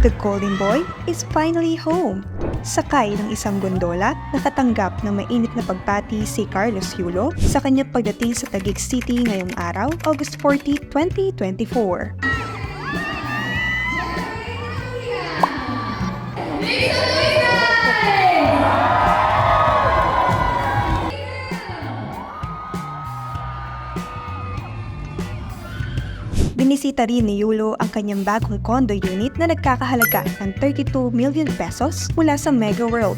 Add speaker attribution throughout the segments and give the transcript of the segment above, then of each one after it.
Speaker 1: The Golden Boy is finally home. Sakay ng isang gondola, nakatanggap ng mainit na pagpati si Carlos Yulo sa kanyang pagdating sa Taguig City ngayong araw, August 40, 2024. Binisita rin ni Yulo ang kanyang bagong condo unit na nagkakahalaga ng 32 million pesos mula sa Mega World.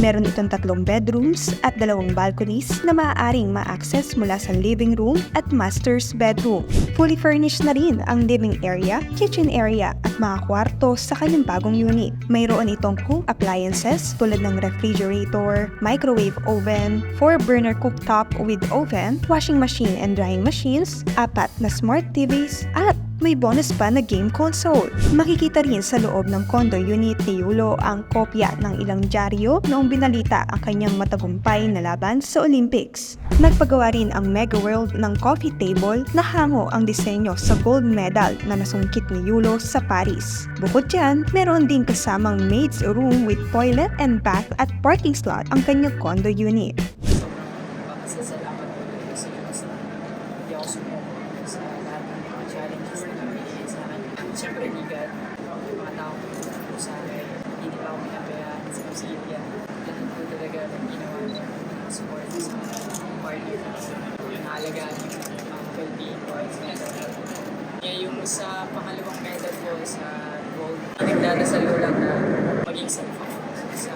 Speaker 1: Meron itong tatlong bedrooms at dalawang balconies na maaaring ma-access mula sa living room at master's bedroom. Fully furnished na rin ang living area, kitchen area at mga kwarto sa kanyang bagong unit. Mayroon itong home appliances tulad ng refrigerator, microwave oven, 4-burner cooktop with oven, washing machine and drying machines, apat na smart TVs, at may bonus pa na game console. Makikita rin sa loob ng condo unit ni Yulo ang kopya ng ilang dyaryo noong binalita ang kanyang matagumpay na laban sa Olympics. Nagpagawa rin ang Mega World ng coffee table na hango ang disenyo sa gold medal na nasungkit ni Yulo sa Paris. Bukod dyan, meron din kasamang maid's room with toilet and bath at parking slot ang kanyang condo unit.
Speaker 2: Pasasalamat ko rin kasi basta hindi ako sumuko sa lahat ng mga na nabigay sa akin. Siyempre. Yung mga tao ko sa akin, hindi nila ako pinabayaan sa pamilya. Lahat ko talaga ng ginawa niya. Support sa partner ko. Naalagaan yung mga well-being ko at mental ko. Kaya yung sa pangalawang medal ko sa gold, nagdadasal ko lang na maging safe ako sa